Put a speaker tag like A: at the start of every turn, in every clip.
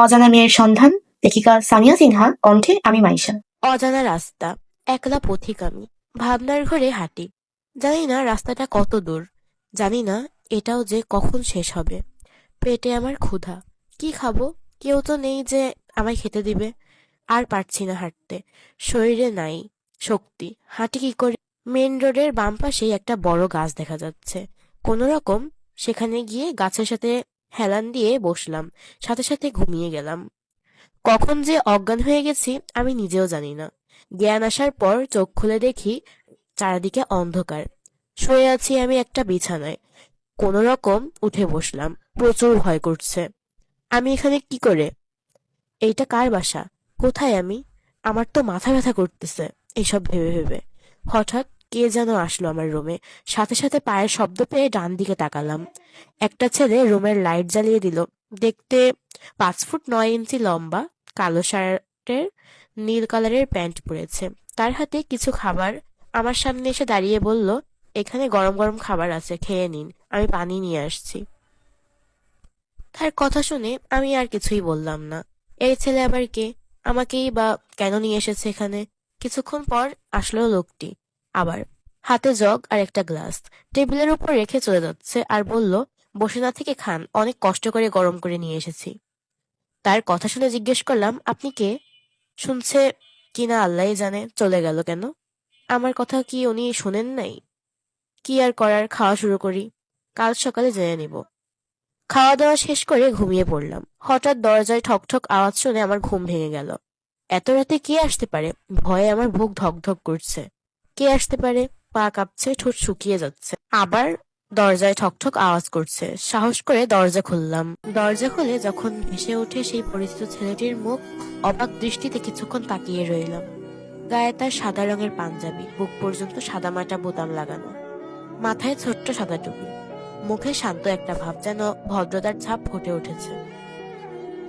A: অজানা মেয়ের সন্ধান, লেখিকা সামিয়া সিনহা, কণ্ঠে আমি মাইশা।
B: অজানা রাস্তা, একলা পথিক আমি ভাবনার ঘরে হাঁটি। জানি না রাস্তাটা কত দূর, জানি না এটাও যে কখন শেষ হবে। পেটে আমার ক্ষুধা, কি খাব? কেউ তো নেই যে আমায় খেতে দিবে। আর পারছি না হাঁটতে, শরীরে নাই, শক্তি, হাঁটি কি করে? মেন রোডের বাম পাশেই একটা বড় গাছ দেখা যাচ্ছে। কোনো রকম সেখানে গিয়ে গাছের সাথে হেলান দিয়ে বসলাম, সাথে সাথে ঘুমিয়ে গেলাম। কখন যে অজ্ঞান হয়ে গেছি, আমি নিজেও জানি না। জ্ঞান আসার পর চোখ খুলে দেখি, চারিদিকে অন্ধকার। শুয়ে আছি আমি একটা বিছানায়। কোনো রকম উঠে বসলাম, প্রচুর ভয় করছে। আমি এখানে কি করে? এইটা কার বাসা? কোথায় আমি? আমার তো মাথা ব্যথা করতেছে এইসব ভেবে ভেবে। হঠাৎ কে যেন আসলো আমার রুমে সাথে সাথে পায়ের শব্দ পেয়ে ডান দিকে তাকালাম। একটা ছেলে রুমের লাইট জ্বালিয়ে দিল। দেখতে পাঁচ ফুট নয় ইঞ্চি লম্বা, কালো শার্টের, নীল কালারের প্যান্ট পরেছে। তার হাতে কিছু খাবার। আমার সামনে এসে দাঁড়িয়ে বলল, এখানে গরম গরম খাবার আছে, খেয়ে নিন। আমি পানি নিয়ে আসছি। তার কথা শুনে আমি আর কিছুই বললাম না। এই ছেলে আবার কে? আমাকেই বা কেন নিয়ে এসেছে এখানে? কিছুক্ষণ পর আসলো লোকটি। আবার হাতে জগ আর একটা গ্লাস। টেবিলের উপর রেখে চলে যাচ্ছে আর বলল, বসে না থেকে খান, অনেক কষ্ট করে গরম করে নিয়ে এসেছি। তার কথা শুনে জিজ্ঞেস করলাম, আপনি কে? শুনছে কিনা আল্লাহই জানে, চলে গেল কেন? আমার কথা কি উনি শোনেন নাই? কি আর করার, খাওয়া শুরু করি, কাল সকালে জেনে নিব। খাওয়া দাওয়া শেষ করে ঘুমিয়ে পড়লাম। হঠাৎ দরজায় ঠক ঠক আওয়াজ শুনে আমার ঘুম ভেঙে গেল। এত রাতে কে আসতে পারে? ভয়ে আমার বুক ধক ধক করছে। কে আসতে পারে, পা কাঁপছে, ঠোঁট শুকিয়ে যাচ্ছে। আবার দরজায় ঠকঠক আওয়াজ করছে। সাহস করে দরজা খুললাম। দরজা খুলে যখন ভেসে ওঠে সেই পরিচিত ছেলেটির মুখ, অবাক দৃষ্টিতে কিছুক্ষণ তাকিয়ে রইলাম। গায়ে তার সাদা রঙের পাঞ্জাবি, বুক পর্যন্ত সাদামাটা বোতাম লাগানো। মাথায় ছোট্ট সাদা টুপি। মুখে শান্ত একটা ভাব যেন ভদ্রতার ছাপ ফুটে উঠেছে।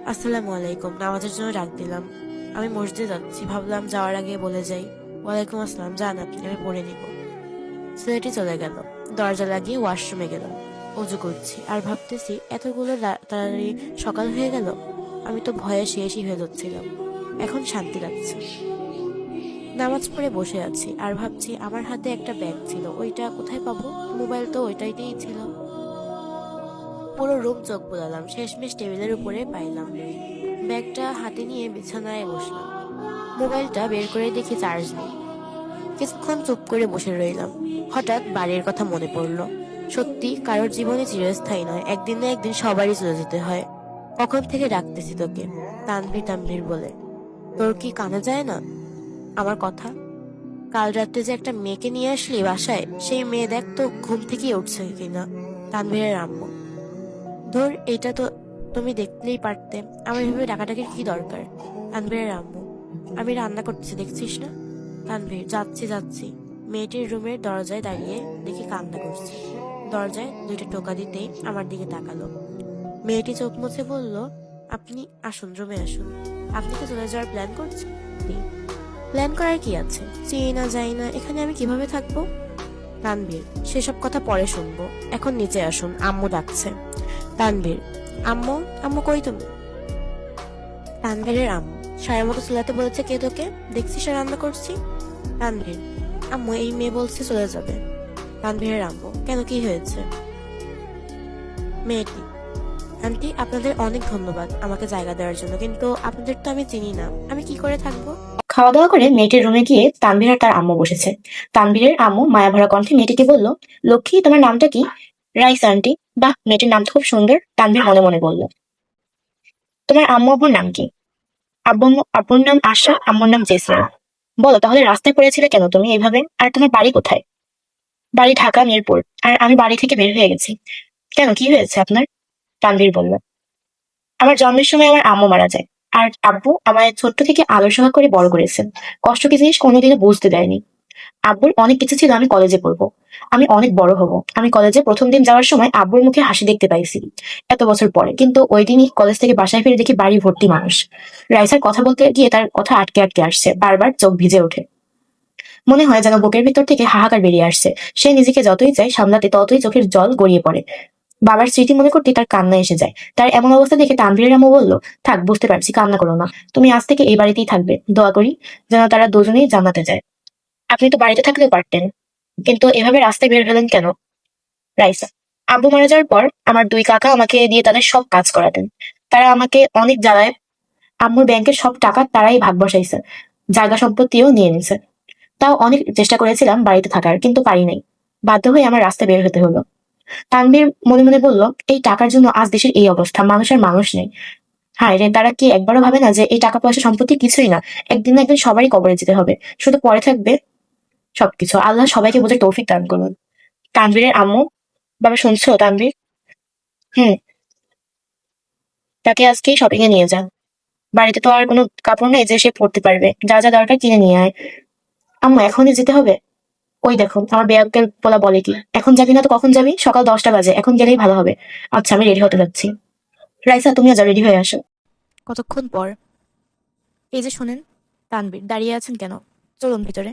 B: আসসালামু আলাইকুম। নামাজের জন্য ডাক দিলাম। আমি মসজিদে যাচ্ছি। ভাবলাম যাওয়ার আগে বলে যাই। ওয়ালাইকুম আসসালাম যান আপনি, আমি পড়ে নিব। ছেলেটি চলে গেল। দরজা লাগিয়ে ওয়াশরুমে গেলাম অজু করছি, আর ভাবতেছি, এতগুলো তাড়াতাড়ি সকাল হয়ে গেল? আমি তো ভয়ে শেষই হয়ে যাচ্ছিলাম। এখন শান্তি লাগছে। নামাজ পড়ে বসে আছি, আর ভাবছি আমার হাতে একটা ব্যাগ ছিল। ওইটা কোথায় পাবো? মোবাইল তো ওইটাইতেই ছিল। পুরো রুম চোখ বোলালাম। শেষমেশ টেবিলের উপরে পাইলাম। ব্যাগটা হাতে নিয়ে বিছানায় বসলাম। মোবাইলটা বের করে দেখি চার্জ নেই। কিছুক্ষণ চুপ করে বসে রইলাম। হঠাৎ বাড়ির কথা মনে পড়ল। সত্যি, কারোর জীবনে চিরস্থায়ী নয়। একদিন না একদিন সবারই চলে যেতে হয়। কখন থেকে ডাকতেছি তোকে? তানভীর তানভীর বলে। তোর কি কানে যায় না? আমার কথা? কাল রাত্রে যে একটা মেয়েকে নিয়ে আসলি বাসায়, সেই মেয়ে দেখ তো ঘুম থেকেই উঠছে কিনা। তানভীরের আম্মু। ধর, এটা তো তুমি দেখলেই পারতে। আমার ভেবে ডাকাটাকে কি দরকার? তানভীরের আম্মু। আমি রান্না করতেছি, দেখছিস না? তানভীর, যাচ্ছি যাচ্ছি। মেয়েটির রুমের দরজায় দাঁড়িয়ে দেখি কান্না করছে। দরজায় দুইটা টোকা দিতেই আমার দিকে তাকালো। মেয়েটি চোখ মুছে বলল, আপনি আসুন, রুমে আসুন। আপনি কি চলে যাওয়ার প্ল্যান করছেন? প্ল্যান করার কি আছে? চিনি না, যাই না, এখানে আমি কীভাবে থাকব? তানভীর, সেসব কথা পরে শুনব। এখন নিচে আসুন, আম্মু ডাকছে। তানভীর, আম্মু আম্মু কই তুমি? তানভীরের আম্মু। সারের মতো চুলাতে বলেছে কে তোকে? দেখছিস আর রান্না করছি। তানভীর। আম্মু, এই মেয়ে বলছে চলে যাবে। তানভীরের আম্মু, কেন কি হয়েছে? মেয়েটি, আন্টি, আপনাদের অনেক ধন্যবাদ আমাকে জায়গা দেওয়ার জন্য, কিন্তু আপনাদের তো আমি চিনি না। আমি কি করে থাকব?
A: খাওয়া দাওয়া করে মেয়েটির রুমে গিয়ে তানভীর আর তার আম্মু বসেছে। তানভীরের আম্মু মায়াভরা কণ্ঠে মেয়েটিকে বলল, লক্ষ্মী, তোমার নামটা কি? রাইস, আন্টি। বাহ, মেয়েটির নাম তো খুব সুন্দর, তানভীর মনে মনে বলল। তোমার আম্মু আব্বুর নাম কি? আব্বু আম্মু- আব্বুর নাম আশা আম্মুর নাম জেসমিন বলো, তাহলে রাস্তায় পড়েছিলে কেন তুমি এইভাবে? আর তোমার বাড়ি কোথায়? বাড়ি ঢাকা, মিরপুর। আর আমি বাড়ি থেকে বের হয়ে গেছি। কেন, কি হয়েছে আপনার? তানভীর বলল। আমার জন্মের সময় আমার আম্মু মারা যায়। আর আব্বু আমায় ছোট্ট থেকে আলোচনা করে বড় করেছেন। কষ্ট কি জিনিস কোনোদিনও বুঝতে দেয়নি। আব্বুর অনেক কিছু ছিল আমি কলেজে পড়ব। আমি অনেক বড় হব। আমি কলেজে প্রথম দিন যাওয়ার সময় আব্বুর মুখে হাসি দেখতে পাইছি এত বছর পরে। কিন্তু ওই দিনই কলেজ থেকে বাসায় ফিরে দেখি বাড়ি ভর্তি মানুষ। রাইসার কথা বলতে গিয়ে তার কথা আটকে আটকে আসছে। বারবার চোখ ভিজে ওঠে। মনে হয় যেন বুকের ভিতর থেকে হাহাকার বেরিয়ে আসছে। সে নিজেকে যতই চায় সামলাতে ততই চোখের জল গড়িয়ে পড়ে। বাবার স্মৃতি মনে করতে তার কান্না এসে যায়। তার এমন অবস্থা দেখে তানভীরের আম্মু বলল, থাক, বুঝতে পারছি, কান্না করো না। তুমি আজ থেকে এই বাড়িতেই থাকবে। দোয়া করি যেন তারা দুজনেই জানাতে যায়। আপনি তো বাড়িতে থাকলেও পারতেন। কিন্তু এভাবে রাস্তায় বের হলেন কেন? রাইসা, আব্বু মারা যাওয়ার পর আমার দুই কাকা আমাকে দিয়ে তাদের সব কাজ করাতেন। তারা আমাকে অনেক জ্বালায়। আম্মুর ব্যাংকের সব টাকা তারাই ভাগ বসাইছে, জায়গা সম্পত্তিও নিয়ে নিছে। তাও অনেক চেষ্টা করেছিলাম বাড়িতে থাকার, কিন্তু পারি নাই। বাধ্য হয়ে আমার রাস্তায় বের হতে হলো। তানবীর মনে মনে বলল, এই টাকার জন্য আজ দেশের এই অবস্থা মানুষের মানুষ নেই। হায় রে, তারা কি একবারও ভাবে না যে এই টাকা পয়সা সম্পত্তি কিছুই না? একদিন না একদিন সবারই কবরে যেতে হবে। শুধু পরে থাকবে সবকিছু। আল্লাহ সবাইকে বোঝার তৌফিক দান করুন। তানবীরের আম্মু, বাবা শুনছো? তানবীর হুম। তাকে আজকে শপিং এ নিয়ে যান। বাড়িতে তো আর কোনো কাপড় নেই যে সে পরতে পারবে। যা যা দরকার কিনে নিয়ে আয়। আম্মু, এখনই যেতে হবে? ওই দেখো, আমার বেয়াক্কেল বলা বলে কি, এখন যাবি না তো কখন যাবি? সকাল দশটা বাজে, এখন গেলেই ভালো হবে। আচ্ছা আমি রেডি হতে যাচ্ছি। রাইসা, তুমিও যাও রেডি হয়ে আসো।
B: কতক্ষণ পর? এই যে শোনেন তানবীর দাঁড়িয়ে আছেন কেন? চলুন ভিতরে।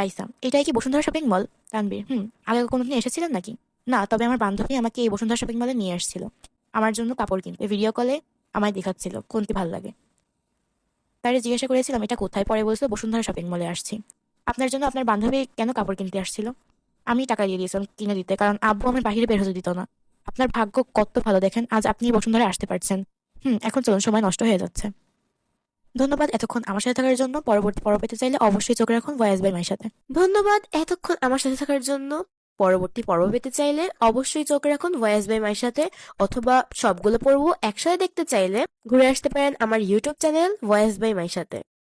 B: রাইসা, এটাই কি বসুন্ধরা শপিং মল? তানবীর হুম, আগে কোনোদিন এসেছিলেন নাকি? না, তবে আমার বান্ধবী আমাকে এই বসুন্ধরা শপিং মলে নিয়ে আসছিল আমার জন্য কাপড় কিনতে। ভিডিও কলে আমায় দেখাচ্ছিল, কোনটি ভালো লাগে। তারে জিজ্ঞাসা করেছিলাম, এটা কোথায় পরে বলছিল বসুন্ধরা শপিং মলে আসছি। আপনার জন্য আপনার বান্ধবী কেন কাপড় কিনতে আসছিল? আমি টাকা দিয়ে দিয়েছিলাম কিনে দিতে, কারণ আব্বু আমার বাইরে বের হতে দিত না। আপনার ভাগ্য কত ভালো দেখেন, আজ আপনি বসুন্ধরায় আসতে পারছেন। হুম, এখন চলুন, সময় নষ্ট হয়ে যাচ্ছে। ধন্যবাদ এতক্ষণ আমার সাথে থাকার জন্য। পরবর্তী পর্ব পেতে চাইলে অবশ্যই চোখ রাখুন ভয়েস বাই মায়ের সাথে। ধন্যবাদ এতক্ষণ আমার সাথে থাকার জন্য। পরবর্তী পর্ব পেতে চাইলে অবশ্যই চোখ রাখুন ভয়েস বাই মায়ের সাথে। অথবা সবগুলো পর্ব একসাথে দেখতে চাইলে ঘুরে আসতে পারেন আমার ইউটিউব চ্যানেল ভয়েস বাই মায়ের সাথে।